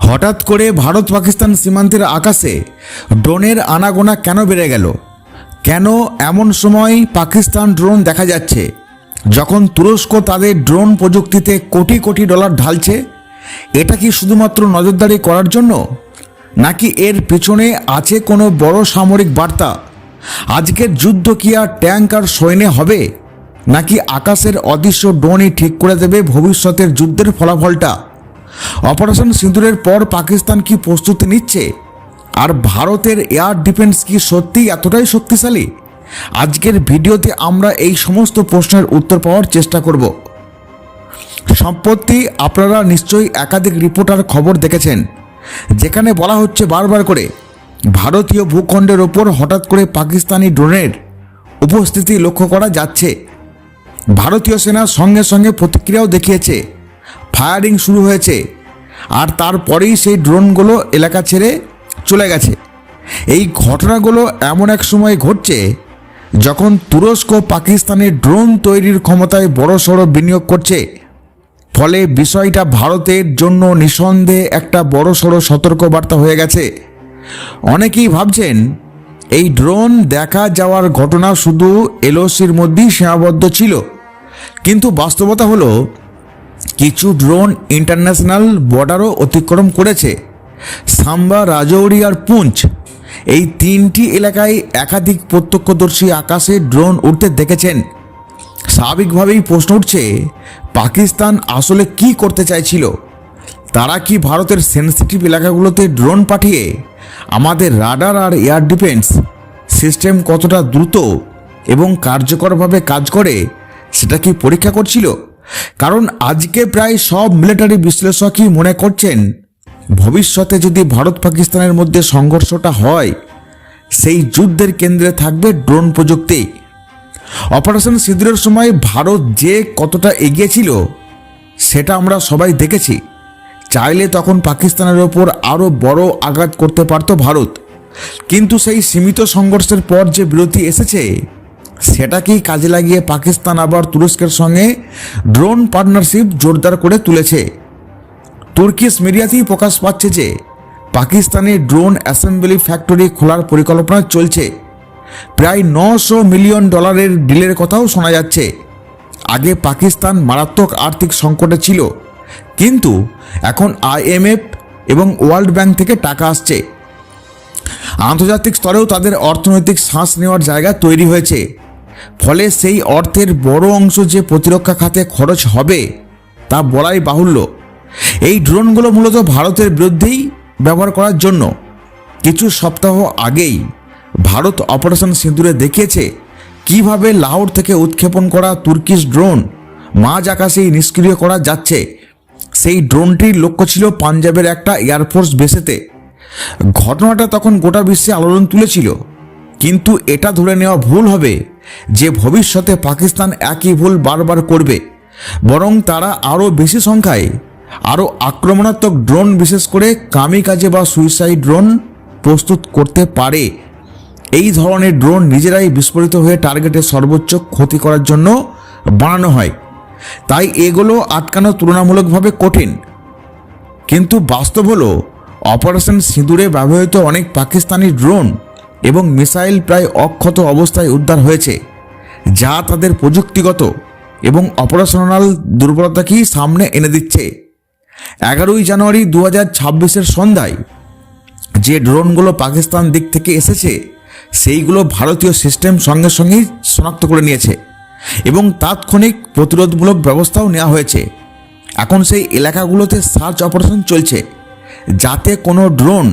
হঠাৎ করে ভারত পাকিস্তান সীমান্তের আকাশে ড্রোনের আনাগোনা কেন বেড়ে গেল? কেন এমন সময় পাকিস্তান ড্রোন দেখা যাচ্ছে? যখন তুরস্ক তাদের ড্রোন প্রযুক্তিতে কোটি কোটি ডলার ঢালছে, এটা কি শুধুমাত্র নজরদারি করার জন্য? নাকি এর পেছনে আছে কোনো বড় সামরিক বার্তা? আজকের যুদ্ধ কি আর ট্যাঙ্ক আর সৈন্যে হবে? নাকি আকাশের অদৃশ্য ড্রোনই ঠিক করে দেবে ভবিষ্যতের যুদ্ধের ফলাফলটা? অপারেশন সিঁদুরের পর পাকিস্তান কি প্রস্তুতি নিচ্ছে? আর ভারতের এয়ার ডিফেন্স কি সত্যিই এতটাই শক্তিশালী? আজকের ভিডিওতে আমরা এই সমস্ত প্রশ্নের উত্তর পাওয়ার চেষ্টা করব। সম্প্রতি আপনারা নিশ্চয়ই একাধিক রিপোর্টার খবর দেখেছেন, যেখানে বলা হচ্ছে বারবার করে ভারতীয় ভূখণ্ডের ওপর হঠাৎ করে পাকিস্তানি ড্রোনের উপস্থিতি লক্ষ্য করা যাচ্ছে। ভারতীয় সেনা সঙ্গে সঙ্গে প্রতিক্রিয়াও দেখিয়েছে। ফায়ারিং শুরু হয়েছে। আর তারপরেই সেই ড্রোনগুলো এলাকা ছেড়ে চলে গেছে। এই ঘটনাগুলো এমন এক সময় ঘটছে যখন তুরস্ক পাকিস্তানের ড্রোন তৈরির ক্ষমতায় বড়সড় বিনিয়োগ করছে। ফলে বিষয়টা ভারতের জন্য নিঃসন্দেহে একটা বড়সড় সতর্কবার্তা হয়ে গেছে। অনেকেই ভাবছেন, এই ড্রোন দেখা যাওয়ার ঘটনা শুধু এলওসির মধ্যেই সীমাবদ্ধ ছিল। কিন্তু বাস্তবতা হলো কিছু ড্রোন ইন্টারন্যাশনাল বর্ডারও অতিক্রম করেছে। সাম্বা রাজৌরি আর পুঞ্চ। এই তিনটি এলাকায় একাধিক প্রত্যক্ষদর্শী আকাশে ড্রোন উঠতে দেখেছেন। স্বাভাবিকভাবেই প্রশ্ন উঠছে, পাকিস্তান আসলে কি করতে চাইছিল? তারা কি ভারতের সেন্সিটিভ এলাকাগুলোতে ড্রোন পাঠিয়ে আমাদের রাডার আর এয়ার ডিফেন্স সিস্টেম কতটা দ্রুত এবং কার্যকরভাবে কাজ করে, সেটা কি পরীক্ষা করছিল? কারণ আজকে প্রায় সব মিলিটারি বিশ্লেষকই মনে করছেন, ভবিষ্যতে যদি ভারত পাকিস্তানের মধ্যে সংঘর্ষটা হয়, সেই যুদ্ধের কেন্দ্রে থাকবে ড্রোন প্রযুক্তি। অপারেশন সিঁদুরের সময় ভারত যে কতটা এগিয়েছিল সেটা আমরা সবাই দেখেছি। চাইলে তখন পাকিস্তানের ওপর আরও বড় আঘাত করতে পারত ভারত। কিন্তু সেই সীমিত সংঘর্ষের পর যে বিরতি এসেছে সেটাকেই কাজে লাগিয়ে পাকিস্তান আবার তুরস্কের সঙ্গে ড্রোন পার্টনারশিপ জোরদার করে তুলেছে। তুর্কিশ মিডিয়াতেই প্রকাশ পাচ্ছে যে, পাকিস্তানে ড্রোন অ্যাসেম্বলি ফ্যাক্টরি খোলার পরিকল্পনা চলছে। প্রায় নশো মিলিয়ন ডলারের ডিলের কথাও শোনা যাচ্ছে। আগে পাকিস্তান মারাত্মক আর্থিক সংকটে ছিল, কিন্তু এখন আইএমএফ এবং ওয়ার্ল্ড ব্যাংক থেকে টাকা আসছে। আন্তর্জাতিক স্তরেও তাদের অর্থনৈতিক শ্বাস নেওয়ার জায়গা তৈরি হয়েছে। ফলে সেই অর্থের বড় অংশ যে প্রতিরক্ষা খাতে খরচ হবে, তা বলাই বাহুল্য। এই ড্রোনগুলো মূলত ভারতের বিরুদ্ধেই ব্যবহার করার জন্য। কিছু সপ্তাহ আগেই ভারত অপারেশন সিঁদুরে দেখিয়েছে কীভাবে লাহোর থেকে উৎক্ষেপণ করা তুর্কিশ ড্রোন মাঝ আকাশেই নিষ্ক্রিয় করা যাচ্ছে। সেই ড্রোনটির লক্ষ্য ছিল পাঞ্জাবের একটা এয়ারফোর্স বেসেতে। ঘটনাটা তখন গোটা বিশ্বে আলোড়ন তুলেছিল। কিন্তু এটা ধরে নেওয়া ভুল হবে যে ভবিষ্যতে পাকিস্তান একই ভুল বারবার করবে। বরং তারা আরও বেশি সংখ্যায়, আরও আক্রমণাত্মক ড্রোন বিশেষ করে কামি কাজে বা সুইসাইড ড্রোন প্রস্তুত করতে পারে। এই ধরনের ড্রোন নিজেরাই বিস্ফোরিত হয়ে টার্গেটের সর্বোচ্চ ক্ষতি করার জন্য বানানো হয়। তাই এগুলো আটকানো তুলনামূলকভাবে কঠিন। কিন্তু বাস্তব হলো, অপারেশন সিঁদুরে ব্যবহৃত অনেক পাকিস্তানি ড্রোন এবং মিসাইল প্রায় অক্ষত অবস্থায় উদ্ধার হয়েছে, যা তাদের প্রযুক্তিগত এবং অপারেশনাল দুর্বলতাকেই সামনে এনে দিচ্ছে। এগারোই জানুয়ারি দু হাজার ছাব্বিশের সন্ধ্যায় যে ড্রোনগুলো পাকিস্তান দিক থেকে এসেছে, সেইগুলো ভারতীয় সিস্টেম সঙ্গে সঙ্গেই শনাক্ত করে নিয়েছে এবং তাৎক্ষণিক প্রতিরোধমূলক ব্যবস্থাও নেওয়া হয়েছে। এখন সেই এলাকাগুলোতে সার্চ অপারেশন চলছে, যাতে কোনো ড্রোন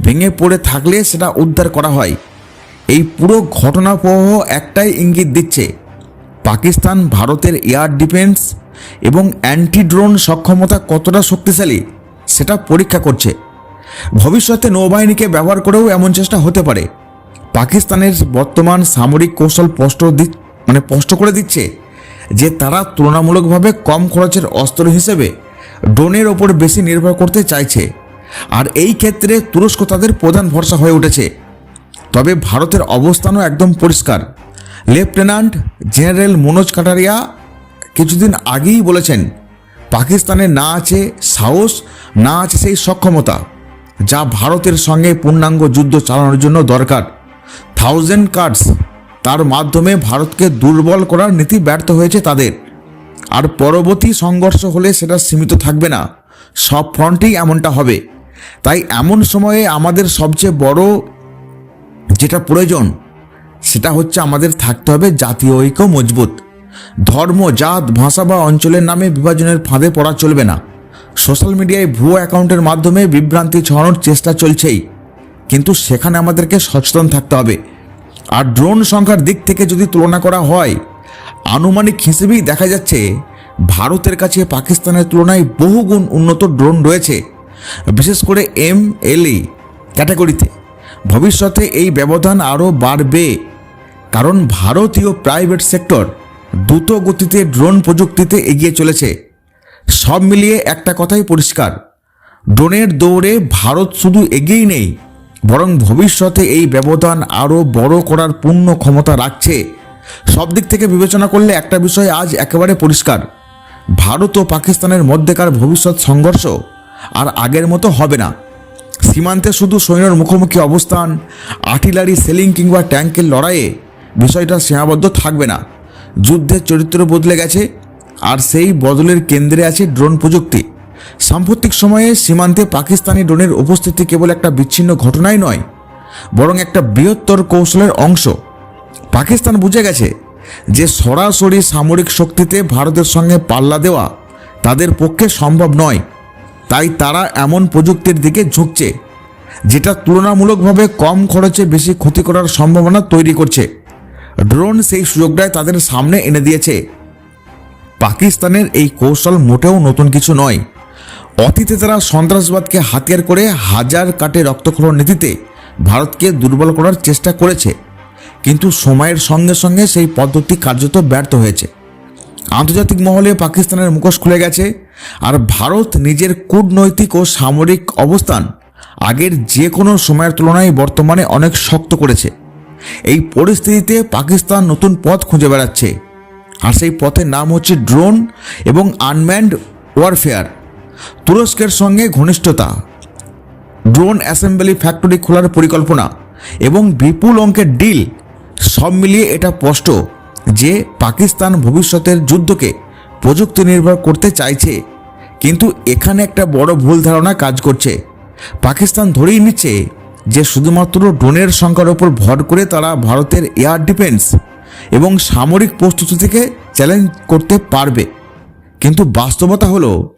ভেঙে পড়ে থাকলে সেটা উদ্ধার করা হয়। এই পুরো ঘটনাপ্রবাহ একটাই ইঙ্গিত দিচ্ছে। পাকিস্তান, ভারতের এয়ার ডিফেন্স এবং অ্যান্টি ড্রোন সক্ষমতা কতটা শক্তিশালী, সেটা পরীক্ষা করছে। ভবিষ্যতে নৌবাহিনীকে ব্যবহার করেও এমন চেষ্টা হতে পারে। পাকিস্তানের বর্তমান সামরিক কৌশল স্পষ্ট মানে স্পষ্ট করে দিচ্ছে যে তারা তুলনামূলকভাবে কম খরচের অস্ত্র হিসেবে ড্রোনের ওপর বেশি নির্ভর করতে চাইছে। আর এই ক্ষেত্রে তুরস্ক তাদের প্রধান ভরসা হয়ে উঠেছে। তবে ভারতের অবস্থানও একদম পরিষ্কার। লেফটেন্যান্ট জেনারেল মনোজ কাটারিয়া কিছুদিন আগেই বলেছেন, পাকিস্তানে না আছে সাহস, না আছে সেই সক্ষমতা, যা ভারতের সঙ্গে পূর্ণাঙ্গ যুদ্ধ চালানোর জন্য দরকার। থাউজেন্ড কার্ডস তার মাধ্যমে ভারতকে দুর্বল করার নীতি ব্যর্থ হয়েছে তাদের। আর পরবর্তী সংঘর্ষ হলে সেটা সীমিত থাকবে না। সব ফ্রন্টেই এমনটা হবে। তাই এমন সময়ে আমাদের সবচেয়ে বড় যেটা প্রয়োজন, সেটা হচ্ছে আমাদের থাকতে হবে জাতীয় ঐক্য মজবুত। ধর্ম, জাত, ভাষা বা অঞ্চলের নামে বিভাজনের ফাঁদে পড়া চলবে না। সোশ্যাল মিডিয়ায় ভুয়ো অ্যাকাউন্টের মাধ্যমে বিভ্রান্তি ছড়ানোর চেষ্টা চলছেই। কিন্তু সেখানে আমাদেরকে সচেতন থাকতে হবে। আর ড্রোন সংখ্যার দিক থেকে যদি তুলনা করা হয়, আনুমানিক হিসেবেই দেখা যাচ্ছে, ভারতের কাছে পাকিস্তানের তুলনায় বহুগুণ উন্নত ড্রোন রয়েছে। বিশেষ করে এম, এল এলই ক্যাটাগরিতে। ভবিষ্যতে এই ব্যবধান আরও বাড়বে, কারণ ভারতীয় প্রাইভেট সেক্টর দ্রুত গতিতে ড্রোন প্রযুক্তিতে এগিয়ে চলেছে। সব মিলিয়ে একটা কথাই পরিষ্কার, ড্রোনের দৌড়ে ভারত শুধু এগিয়েই নেই, বরং ভবিষ্যতে এই ব্যবধান আরও বড় করার পূর্ণ ক্ষমতা রাখছে। সব দিক থেকে বিবেচনা করলে একটা বিষয় আজ একেবারে পরিষ্কার, ভারত ও পাকিস্তানের মধ্যেকার ভবিষ্যৎ সংঘর্ষ। আর আগের মতো হবে না। সীমান্তে শুধু সৈন্যর মুখোমুখি অবস্থান, আর্টিলারি, সেলিং কিংবা ট্যাঙ্কের লড়াইয়ে বিষয়টা সীমাবদ্ধ থাকবে না। যুদ্ধের চরিত্র বদলে গেছে, আর সেই বদলের কেন্দ্রে আছে ড্রোন প্রযুক্তি। সাম্প্রতিক সময়ে সীমান্তে পাকিস্তানি ড্রোনের উপস্থিতি কেবল একটা বিচ্ছিন্ন ঘটনাই নয়, বরং একটা বৃহত্তর কৌশলের অংশ। পাকিস্তান বুঝে গেছে যে সরাসরি সামরিক শক্তিতে ভারতের সঙ্গে পাল্লা দেওয়া তাদের পক্ষে সম্ভব নয়। তাই তারা এমন প্রযুক্তির দিকে ঝুঁকছে, যেটা তুলনামূলকভাবে কম খরচে বেশি ক্ষতি করার সম্ভাবনা তৈরি করছে। ড্রোন সেই সুযোগটাই তাদের সামনে এনে দিয়েছে। পাকিস্তানের এই কৌশল মোটেও নতুন কিছু নয়। অতীতে তারা সন্ত্রাসবাদকে হাতিয়ার করে হাজার কাটে রক্তক্ষরণ নীতিতে ভারতকে দুর্বল করার চেষ্টা করেছে। কিন্তু সময়ের সঙ্গে সঙ্গে সেই পদ্ধতি কার্যত ব্যর্থ হয়েছে। আন্তর্জাতিক মহলে পাকিস্তানের মুখোশ খুলে গেছে, আর ভারত নিজের কূটনৈতিক ও সামরিক অবস্থান আগের যে কোনো সময়ের তুলনায় বর্তমানে অনেক শক্ত করেছে। এই পরিস্থিতিতে পাকিস্তান নতুন পথ খুঁজে বেড়াচ্ছে, আর সেই পথের নাম হচ্ছে ড্রোন এবং আনম্যান্ড ওয়ারফেয়ার, তুরস্কের সঙ্গে ঘনিষ্ঠতা। ড্রোন অ্যাসেম্বলি ফ্যাক্টরি খোলার পরিকল্পনা এবং বিপুল অঙ্কের ডিল, সব মিলিয়ে এটা স্পষ্ট। যে পাকিস্তান ভবিষ্যতের যুদ্ধকে প্রযুক্তি নির্ভর করতে চাইছে। কিন্তু এখানে একটা বড় ভুল ধারণা কাজ করছে। পাকিস্তান ধরেই নিচ্ছে যে শুধুমাত্র ড্রোনের সংখ্যার ওপর ভর করে তারা ভারতের এয়ার ডিফেন্স এবং সামরিক প্রস্তুতি থেকে চ্যালেঞ্জ করতে পারবে। কিন্তু বাস্তবতা হলো,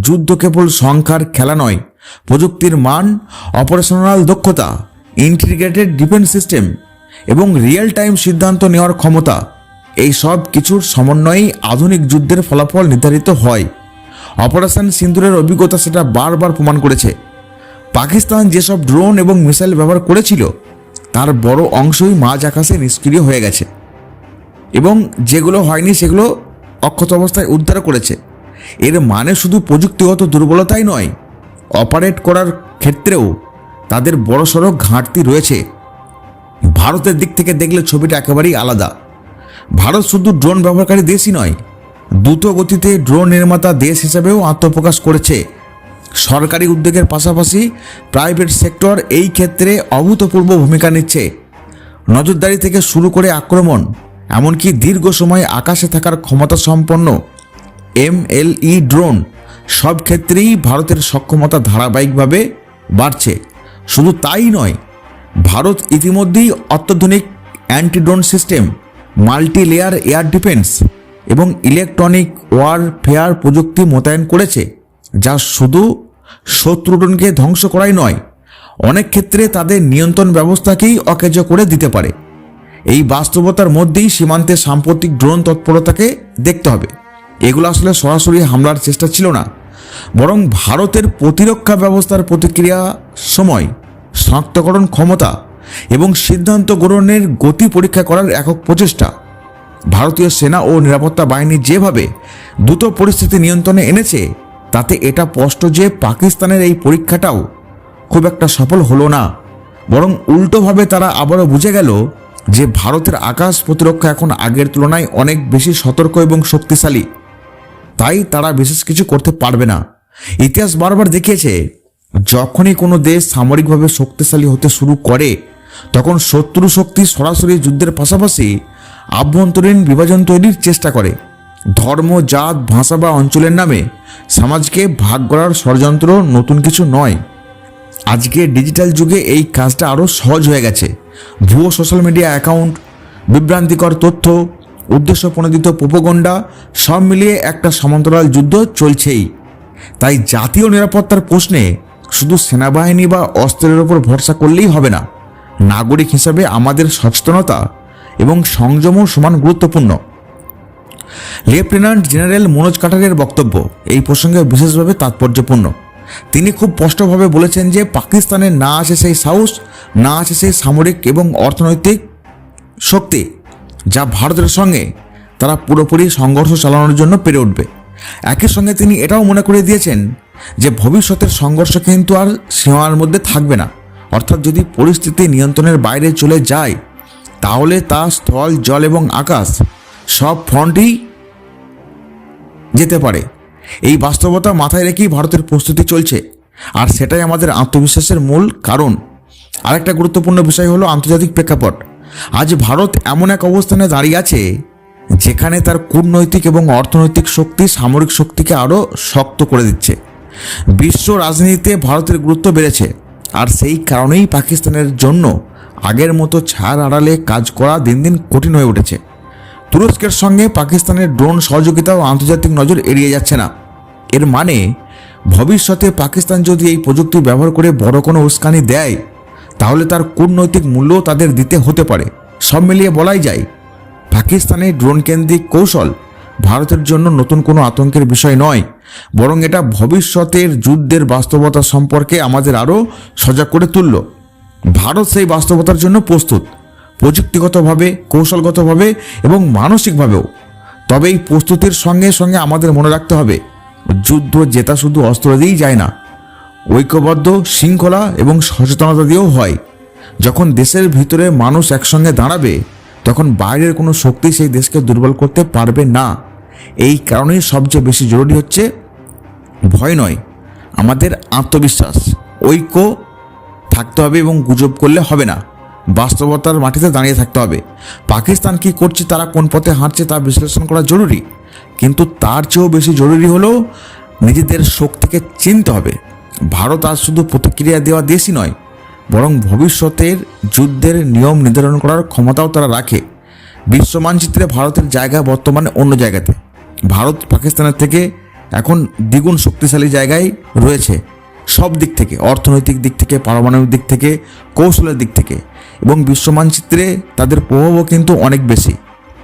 যুদ্ধ কেবল সংখ্যার খেলা নয়, প্রযুক্তির মান অপারেশনাল দক্ষতা ইন্টিগ্রেটেড ডিফেন্স সিস্টেম এবং রিয়েল টাইম সিদ্ধান্ত নেওয়ার ক্ষমতা এই সব কিছুর সমন্বয়েই আধুনিক যুদ্ধের ফলাফল নির্ধারিত হয়। অপারেশন সিন্দুরের অভিজ্ঞতা সেটা বারবার প্রমাণ করেছে। পাকিস্তান যেসব ড্রোন এবং মিসাইল ব্যবহার করেছিল, তার বড় অংশই মাঝ আকাশে নিষ্ক্রিয় হয়ে গেছে। এবং যেগুলো হয়নি সেগুলো অক্ষত অবস্থায় উদ্ধার করেছে। এর মানে শুধু প্রযুক্তিগত দুর্বলতাই নয়, অপারেট করার ক্ষেত্রেও তাদের বড়সড় ঘাটতি রয়েছে। ভারতের দিক থেকে দেখলে ছবিটা একেবারেই আলাদা। ভারত শুধু ড্রোন ব্যবহারকারী দেশই নয় দ্রুত গতিতে ড্রোন নির্মাতা দেশ হিসেবেও আত্মপ্রকাশ করেছে। সরকারি উদ্যোগের পাশাপাশি প্রাইভেট সেক্টর এই ক্ষেত্রে অভূতপূর্ব ভূমিকা নিচ্ছে। নজরদারি থেকে শুরু করে আক্রমণ, এমনকি দীর্ঘ সময় আকাশে থাকার ক্ষমতা সম্পন্ন এমএলই ড্রোন সব ক্ষেত্রেই ভারতের সক্ষমতা ধারাবাহিকভাবে বাড়ছে। শুধু তাই নয়, ভারত ইতিমধ্যেই অত্যাধুনিক anti drone system multi layer air defence এবং ইলেকট্রনিক ওয়ারফেয়ার প্রযুক্তি মোতায়েন করেছে, যা শুধু শত্রু ড্রোনকে ধ্বংস করাই নয়, অনেক ক্ষেত্রে তাদের নিয়ন্ত্রণ ব্যবস্থাকেই অকেজ করে দিতে পারে। এই বাস্তবতার মধ্যেই সীমান্তে সাম্প্রতিক ড্রোন তৎপরতাকে দেখতে হবে। এগুলো আসলে সরাসরি হামলার চেষ্টা ছিল না, বরং ভারতের প্রতিরক্ষা ব্যবস্থার প্রতিক্রিয়া সময়, শনাক্তকরণ ক্ষমতা এবং সিদ্ধান্ত গ্রহণের গতি পরীক্ষা করার একক প্রচেষ্টা। ভারতীয় সেনা ও নিরাপত্তা বাহিনী যেভাবে দ্রুত পরিস্থিতি নিয়ন্ত্রণে এনেছে, তাতে এটা স্পষ্ট যে পাকিস্তানের এই পরীক্ষাটাও খুব একটা সফল হলো না। বরং উল্টোভাবে তারা আবারও বুঝে গেল যে ভারতের আকাশ প্রতিরক্ষা এখন আগের তুলনায় অনেক বেশি সতর্ক এবং শক্তিশালী। তাই তারা বিশেষ কিছু করতে পারবে না। ইতিহাস বারবার দেখিয়েছে, যখনই কোনো দেশ সামরিকভাবে শক্তিশালী হতে শুরু করে তখন শত্রু শক্তি সরাসরি যুদ্ধের পাশাপাশি আভ্যন্তরীণ বিভাজন তৈরির চেষ্টা করে। ধর্ম, জাত, ভাষা বা অঞ্চলের নামে সমাজকে ভাগ করার ষড়যন্ত্র নতুন কিছু নয়। আজকে ডিজিটাল যুগে এই কাজটা আরও সহজ হয়ে গেছে। ভুয়ো সোশ্যাল মিডিয়া অ্যাকাউন্ট, বিভ্রান্তিকর তথ্য উদ্দেশ্য প্রণোদিত উপগণ্ডা সব মিলিয়ে একটা সমান্তরাল যুদ্ধ চলছেই। তাই জাতীয় নিরাপত্তার প্রশ্নে শুধু সেনাবাহিনী বা অস্ত্রের ওপর ভরসা করলেই হবে না। নাগরিক হিসাবে আমাদের সচেতনতা এবং সংযমও সমান গুরুত্বপূর্ণ। লেফটেন্যান্ট জেনারেল মনোজ কাটারের বক্তব্য এই প্রসঙ্গে বিশেষভাবে তাৎপর্যপূর্ণ। তিনি খুব স্পষ্টভাবে বলেছেন যে পাকিস্তানের না আছে সেই সাহস, না আছে সেই সামরিক এবং অর্থনৈতিক শক্তি যা ভারতের সঙ্গে তারা পুরোপুরি সংঘর্ষ চালানোর জন্য পেরে উঠবে। একই সঙ্গে তিনি এটাও মনে করে দিয়েছেন যে ভবিষ্যতের সংঘর্ষ কিন্তু আর সীমার মধ্যে থাকবে না। অর্থাৎ যদি পরিস্থিতি নিয়ন্ত্রণের বাইরে চলে যায়, তাহলে তা স্থল, জল এবং আকাশ, সব ফ্রন্টেই যেতে পারে। এই বাস্তবতা মাথায় রেখেই ভারতের প্রস্তুতি চলছে। আর সেটাই আমাদের আত্মবিশ্বাসের মূল কারণ। আরেকটা গুরুত্বপূর্ণ বিষয় হলো আন্তর্জাতিক প্রেক্ষাপট। আজ ভারত এমন এক অবস্থানে দাঁড়িয়ে আছে, যেখানে তার কূটনৈতিক এবং অর্থনৈতিক শক্তি সামরিক শক্তিকে আরও শক্ত করে দিচ্ছে। বিশ্ব রাজনীতিতে ভারতের গুরুত্ব বেড়েছে। আর সেই কারণেই পাকিস্তানের জন্য আগের মতো ছাড় আড়ালে কাজ করা দিন দিন কঠিন হয়ে উঠেছে। তুরস্কের সঙ্গে পাকিস্তানের ড্রোন সহযোগিতা ও আন্তর্জাতিক নজর এড়িয়ে যাচ্ছে না। এর মানে ভবিষ্যতে পাকিস্তান যদি এই প্রযুক্তি ব্যবহার করে বড় কোনো উস্কানি দেয়, তাহলে তার কূটনৈতিক মূল্যও তাদের দিতে হতে পারে। সব মিলিয়ে বলাই যায় পাকিস্তানের ড্রোন কেন্দ্রিক কৌশল ভারতের জন্য নতুন কোনো আতঙ্কের বিষয় নয়। বরং এটা ভবিষ্যতের যুদ্ধের বাস্তবতা সম্পর্কে আমাদের আরও সজাগ করে তুলল। ভারত সেই বাস্তবতার জন্য প্রস্তুত। প্রযুক্তিগতভাবে, কৌশলগতভাবে এবং মানসিকভাবেও। তবে এই প্রস্তুতির সঙ্গে সঙ্গে আমাদের মনে রাখতে হবে, যুদ্ধ জেতা শুধু অস্ত্র দিয়েই যায় না। ঐক্যবদ্ধ, শৃঙ্খলা এবং সচেতনতা দিয়েও হয়। যখন দেশের ভিতরে মানুষ একসঙ্গে দাঁড়াবে, তখন বাইরের কোনো শক্তি সেই দেশকে দুর্বল করতে পারবে না। এই কারণেই সবচেয়ে বেশি জরুরি হচ্ছে ভয় নয়, আমাদের আত্মবিশ্বাস। ঐক্য থাকতে হবে এবং গুজব করলে হবে না। বাস্তবতার মাটিতে দাঁড়িয়ে থাকতে হবে। পাকিস্তান কি করছে, তারা কোন পথে হাঁটছে তা বিশ্লেষণ করা জরুরি। কিন্তু তার চেয়েও বেশি জরুরি হলো নিজেদের শক্তিকে চিনতে হবে। ভারত আর শুধু প্রতিক্রিয়া দেওয়া দেশই নয়, বরং ভবিষ্যতের যুদ্ধের নিয়ম নির্ধারণ করার ক্ষমতাও তারা রাখে। বিশ্ব মানচিত্রে ভারতের জায়গা বর্তমানে অন্য জায়গাতে। ভারত পাকিস্তানের থেকে এখন দ্বিগুণ শক্তিশালী জায়গায় রয়েছে সব দিক থেকে, অর্থনৈতিক দিক থেকে, পারমাণবিক দিক থেকে, কৌশলের দিক থেকে। এবং বিশ্ব মানচিত্রে তাদের প্রভাবও কিন্তু অনেক বেশি।